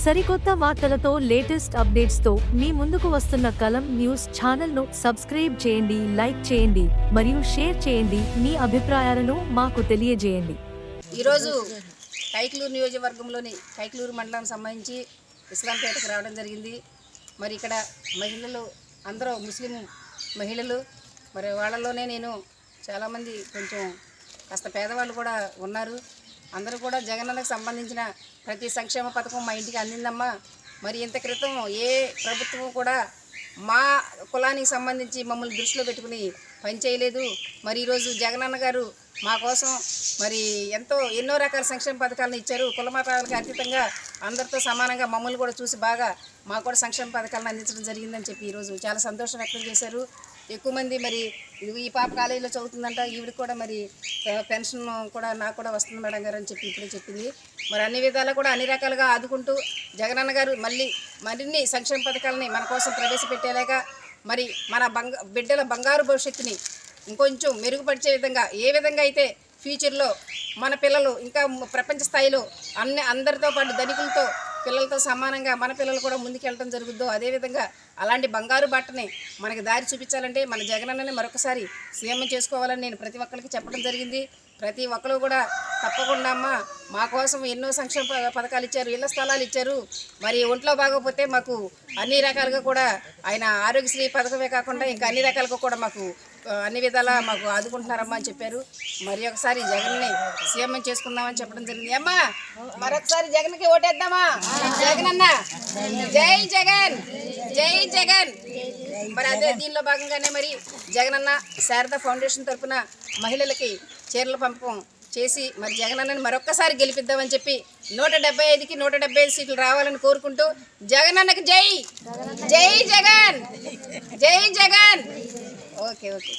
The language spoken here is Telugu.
సరికొత్త వార్తలతో లేటెస్ట్ అప్డేట్స్తో మీ ముందుకు వస్తున్న కలం న్యూస్ ఛానల్ను సబ్స్క్రైబ్ చేయండి లైక్ చేయండి మరియు షేర్ చేయండి. మీ అభిప్రాయాలను మాకు తెలియజేయండి. ఈరోజు కైకలూరు నియోజకవర్గంలోని కైకలూరు మండలానికి సంబంధించి ఇస్లాంపేటకు రావడం జరిగింది. మరి ఇక్కడ మహిళలు అందరూ ముస్లిం మహిళలు మరి వాళ్ళలోనే నేను చాలామంది కొంచెం కాస్త పేదవాళ్ళు కూడా ఉన్నారు. అందరూ కూడా జగనన్నకు సంబంధించిన ప్రతి సంక్షేమ పథకం మా ఇంటికి అందిందమ్మా. మరి ఇంత క్రితం ఏ ప్రభుత్వం కూడా మా కులానికి సంబంధించి మమ్మల్ని దృష్టిలో పెట్టుకుని పనిచేయలేదు మరి ఈరోజు జగనన్న గారు మా కోసం మరి ఎంతో ఎన్నో రకాల సంక్షేమ పథకాలను ఇచ్చారు. కులమతాలకు అతీతంగా అందరితో సమానంగా మమ్మల్ని కూడా చూసి బాగా మాకు కూడా సంక్షేమ పథకాలను అందించడం జరిగిందని చెప్పి ఈరోజు చాలా సంతోషం వ్యక్తం చేశారు. ఎక్కువ మంది మరి ఈ పాప కాలేజీలో చదువుతుందంట ఈవిడ కూడా మరి పెన్షన్ కూడా నాకు కూడా వస్తుంది మేడం గారు అని చెప్పి ఇప్పుడే చెప్పింది. మరి అన్ని విధాలా కూడా అన్ని రకాలుగా ఆదుకుంటూ జగనన్న గారు మళ్ళీ మరిన్ని సంక్షేమ పథకాలని మన కోసం ప్రవేశపెట్టేలాగా మరి మన బంగ బిడ్డల బంగారు భవిష్యత్తుని ఇంకొంచెం మెరుగుపరిచే విధంగా ఏ విధంగా అయితే ఫ్యూచర్లో మన పిల్లలు ఇంకా ప్రపంచ స్థాయిలో అన్ని అందరితో పాటు ధనికులతో పిల్లలతో సమానంగా మన పిల్లలు కూడా ముందుకెళ్ళడం జరుగుద్దో అదేవిధంగా అలాంటి బంగారు బట్టని మనకి దారి చూపించాలంటే మన జగనన్నని మరొకసారి సీఎం చేసుకోవాలని నేను ప్రతి ఒక్కరికి చెప్పడం జరిగింది. ప్రతి ఒక్కరు కూడా తప్పకుండా అమ్మ. మా కోసం ఎన్నో సంక్షేమ ప- పథకాలు ఇచ్చారు ఇళ్ళ స్థలాలు ఇచ్చారు. మరి ఒంట్లో బాగోకపోతే మాకు అన్ని రకాలుగా కూడా ఆయన ఆరోగ్యశ్రీ పథకమే కాకుండా ఇంకా అన్ని రకాలుగా కూడా మాకు అన్ని విధాలా మాకు ఆదుకుంటున్నారమ్మా అని చెప్పారు. మరి ఒకసారి జగన్ని సీఎం చేసుకుందామని చెప్పడం జరిగింది. అమ్మా మరొకసారి జగన్కి ఓటేద్దామా? జగన్ అన్న జై జగన్ జై జగన్. మరి అదే దీనిలో భాగంగానే మరి జగనన్న శారద ఫౌండేషన్ తరఫున మహిళలకి చీరల పంపకం చేసి మరి జగనన్నని మరొక్కసారి గెలిపిద్దామని చెప్పి నూట డెబ్బై ఐదుకి నూట డెబ్బై ఐదు సీట్లు రావాలని కోరుకుంటూ జగనన్నకు జై! జై జగన్! జై జగన్! Okay okay.